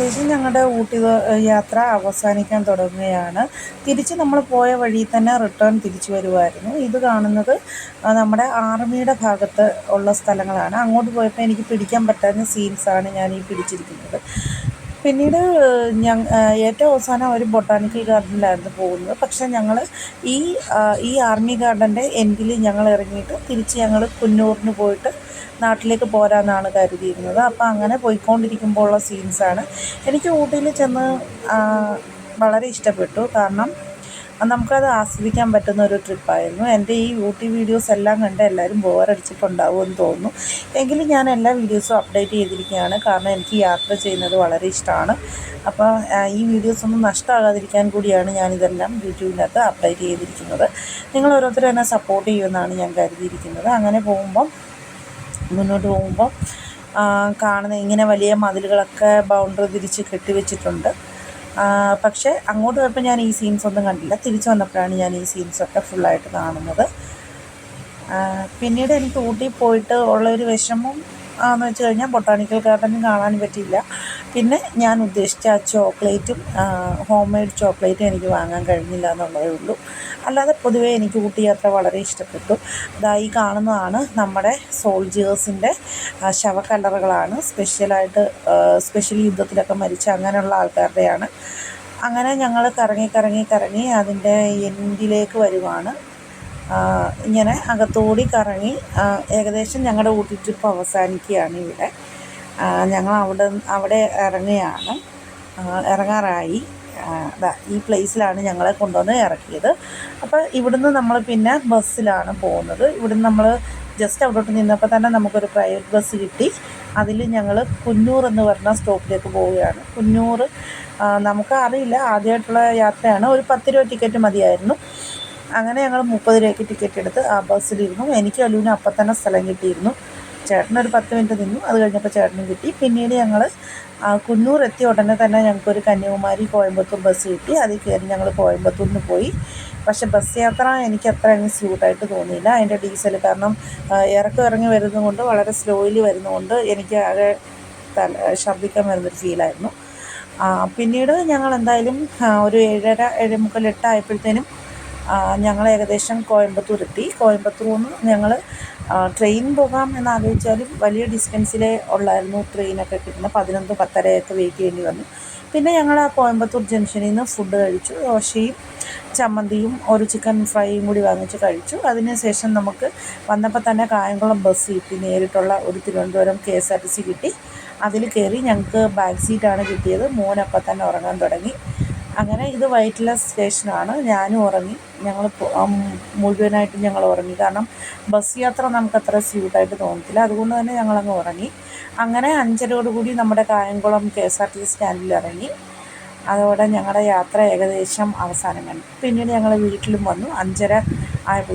ഏകദേശം ഞങ്ങളുടെ ഊട്ടി യാത്ര അവസാനിക്കാൻ തുടങ്ങുകയാണ്. തിരിച്ച് നമ്മൾ പോയ വഴി തന്നെ റിട്ടേൺ തിരിച്ചു വരുമായിരുന്നു ഇത് കാണുന്നത് നമ്മുടെ ആർമിയുടെ ഭാഗത്ത് ഉള്ള സ്ഥലങ്ങളാണ്. അങ്ങോട്ട് പോയപ്പോൾ എനിക്ക് പിടിക്കാൻ പറ്റാവുന്ന സീൻസാണ് ഞാൻ ഈ പിടിച്ചിരിക്കുന്നത്. പിന്നീട് ഞങ്ങൾ ഏറ്റവും അവസാനം ഒരു ബൊട്ടാണിക്കൽ ഗാർഡനിലായിരുന്നു പോകുന്നത്. പക്ഷേ ഞങ്ങൾ ഈ ഈ ആർമി ഗാർഡന്റെ എൻഡിൽ ഞങ്ങൾ ഇറങ്ങിയിട്ട് തിരിച്ച് ഞങ്ങൾ കുന്നൂറിന് പോയിട്ട് നാട്ടിലേക്ക് പോരാന്നാണ് കരുതിയിരുന്നത്. അപ്പോൾ അങ്ങനെ പോയിക്കൊണ്ടിരിക്കുമ്പോഴുള്ള സീൻസാണ്. എനിക്ക് ഊട്ടിയിൽ ചെന്ന് വളരെ ഇഷ്ടപ്പെട്ടു. കാരണം നമുക്കത് ആസ്വദിക്കാൻ പറ്റുന്ന ഒരു ട്രിപ്പായിരുന്നു. എന്റെ ഈ യൂട്യൂബ് വീഡിയോസ് എല്ലാം കണ്ട് എല്ലാവരും ബോറടിച്ചിട്ടുണ്ടാവുമെന്ന് തോന്നുന്നു. എങ്കിലും ഞാൻ എല്ലാ വീഡിയോസും അപ്ഡേറ്റ് ചെയ്തിരിക്കുകയാണ്. കാരണം എനിക്ക് യാത്ര ചെയ്യുന്നത് വളരെ ഇഷ്ടമാണ്. അപ്പോൾ ഈ വീഡിയോസ് ഒന്നും നഷ്ടമാകാതിരിക്കാൻ കൂടിയാണ് ഞാനിതെല്ലാം യൂട്യൂബിനകത്ത് അപ്ഡേറ്റ് ചെയ്തിരിക്കുന്നത്. നിങ്ങൾ ഓരോരുത്തരും എന്നെ സപ്പോർട്ട് ചെയ്യുമെന്നാണ് ഞാൻ കരുതിയിരിക്കുന്നത്. അങ്ങനെ പോകുമ്പം മുന്നോട്ട് പോകുമ്പോൾ കാണുന്ന ഇങ്ങനെ വലിയ മതിലുകളൊക്കെ ബൗണ്ടറി തിരിച്ച് കെട്ടിവെച്ചിട്ടുണ്ട്. പക്ഷേ അങ്ങോട്ട് പോയപ്പോൾ ഞാൻ ഈ സീൻസ് ഒന്നും കണ്ടില്ല. തിരിച്ചു വന്നപ്പോഴാണ് ഞാൻ ഈ സീൻസൊക്കെ ഫുള്ളായിട്ട് കാണുന്നത്. പിന്നീട് എനിക്ക് ഊട്ടി പോയിട്ട് ഉള്ളൊരു വിഷമം എന്ന് വെച്ച് കഴിഞ്ഞാൽ ബൊട്ടാണിക്കൽ ഗാർഡനും കാണാൻ പറ്റിയില്ല. പിന്നെ ഞാൻ ഉദ്ദേശിച്ച ആ ചോക്ലേറ്റും ഹോം മെയ്ഡ് ചോക്ലേറ്റും എനിക്ക് വാങ്ങാൻ കഴിഞ്ഞില്ല എന്നുള്ളതേ ഉള്ളൂ. അല്ലാതെ പൊതുവേ എനിക്ക് ഊട്ടി യാത്ര വളരെ ഇഷ്ടപ്പെട്ടു. ഇതാ ഈ കാണുന്നതാണ് നമ്മുടെ സോൾജിയേഴ്സിന്റെ ശവക്കല്ലറുകളാണ്. സ്പെഷ്യലായിട്ട് സ്പെഷ്യൽ യുദ്ധത്തിലൊക്കെ മരിച്ച അങ്ങനെയുള്ള ആൾക്കാരുടെയാണ്. അങ്ങനെ ഞങ്ങൾ കറങ്ങി കറങ്ങി കറങ്ങി അതിന്റെ എൻഡിലേക്ക് വരുവാണ്. ഇങ്ങനെ അകത്തോടി കറങ്ങി ഏകദേശം ഞങ്ങളുടെ ഊട്ടി ട്രിപ്പ് അവസാനിക്കുകയാണ് ഇവിടെ. ഞങ്ങൾ അവിടെ അവിടെ ഇറങ്ങുകയാണ്. ഇറങ്ങാറായി. ഈ പ്ലേസിലാണ് ഞങ്ങളെ കൊണ്ടുവന്ന് ഇറക്കിയത്. അപ്പോൾ ഇവിടുന്ന് നമ്മൾ പിന്നെ ബസ്സിലാണ് പോകുന്നത്. ഇവിടുന്ന് നമ്മൾ ജസ്റ്റ് അവിടോട്ട് നിന്നപ്പോൾ തന്നെ നമുക്കൊരു പ്രൈവറ്റ് ബസ് കിട്ടി. അതിൽ ഞങ്ങൾ കുന്നൂർ എന്ന് പറഞ്ഞ സ്റ്റോപ്പിലേക്ക് പോവുകയാണ്. കുന്നൂർ നമുക്ക് അറിയില്ല ആദ്യമായിട്ടുള്ള യാത്രയാണ്. ഒരു പത്ത് രൂപ ടിക്കറ്റ് മതിയായിരുന്നു. അങ്ങനെ ഞങ്ങൾ മുപ്പത് രൂപയ്ക്ക് ടിക്കറ്റ് എടുത്ത് ആ ബസ്സിലിരുന്നു എനിക്ക് അലുവിന് അപ്പം തന്നെ സ്ഥലം കിട്ടിയിരുന്നു. ചേട്ടനൊരു പത്ത് മിനിറ്റ് നിന്നു. അത് കഴിഞ്ഞപ്പോൾ ചേട്ടനും കിട്ടി. പിന്നീട് ഞങ്ങൾ കുന്നൂർ എത്തിയ ഉടനെ തന്നെ ഞങ്ങൾക്കൊരു കന്യാകുമാരി കോയമ്പത്തൂർ ബസ് കിട്ടി. അതിൽ കയറി ഞങ്ങൾ കോയമ്പത്തൂരിന് പോയി. പക്ഷെ ബസ് യാത്ര എനിക്ക് അത്ര അങ്ങ് സ്യൂട്ടായിട്ട് തോന്നിയില്ല. അതിന്റെ ഡീസൽ കാരണം ഇറക്കം ഇറങ്ങി വരുന്നതുകൊണ്ട് വളരെ സ്ലോയിലി വരുന്നതുകൊണ്ട് എനിക്ക് ആകെ തല ഛർദ്ദിക്കാൻ വരുന്നൊരു ഫീലായിരുന്നു. പിന്നീട് ഞങ്ങൾ എന്തായാലും ഒരു ഏഴര ഏഴേമുക്കാൽ എട്ടായപ്പോഴത്തേനും ഞങ്ങൾ ഏകദേശം കോയമ്പത്തൂർ എത്തി. കോയമ്പത്തൂർ നിന്ന് ഞങ്ങൾ ട്രെയിൻ പോകാം എന്ന് ആലോചിച്ചാലും വലിയ ഡിസ്റ്റൻസിലെ ഉള്ളായിരുന്നു ട്രെയിനൊക്കെ കിട്ടുന്നത്. പതിനൊന്ന് പത്തരയൊക്കെ വെയിറ്റ് ചെയ്യേണ്ടി വന്നു. പിന്നെ ഞങ്ങൾ ആ കോയമ്പത്തൂർ ജംഗ്ഷനിൽ നിന്ന് ഫുഡ് കഴിച്ചു. ദോശയും ചമ്മന്തിയും ഒരു ചിക്കൻ ഫ്രൈയും കൂടി വാങ്ങിച്ച് കഴിച്ചു. അതിന് ശേഷം നമുക്ക് വന്നപ്പോൾ തന്നെ കായംകുളം ബസ് കിട്ടി. നേരിട്ടുള്ള ഒരു Thiruvananthapuram K S R T C കിട്ടി. അതിൽ കയറി ഞങ്ങൾക്ക് ബാക്ക് സീറ്റാണ് കിട്ടിയത്. മോനപ്പം തന്നെ ഉറങ്ങാൻ തുടങ്ങി. അങ്ങനെ ഇത് വൈറ്റ്ലസ് സ്റ്റേഷനാണ്. ഞാനും ഉറങ്ങി. ഞങ്ങൾ മുഴുവനായിട്ടും ഞങ്ങൾ ഉറങ്ങി. കാരണം ബസ് യാത്ര നമുക്ക് അത്ര സ്യൂട്ടായിട്ട് തോന്നത്തില്ല. അതുകൊണ്ട് തന്നെ ഞങ്ങളങ്ങ് ഉറങ്ങി. അങ്ങനെ അഞ്ചരയോടുകൂടി നമ്മുടെ Kayamkulam K S R T സ്റ്റാൻഡിൽ ഇറങ്ങി. അതോടെ ഞങ്ങളുടെ യാത്ര ഏകദേശം അവസാനം കണ്ടു. പിന്നീട് ഞങ്ങൾ വീട്ടിലും വന്നു. അഞ്ചര ആയപ്പോൾ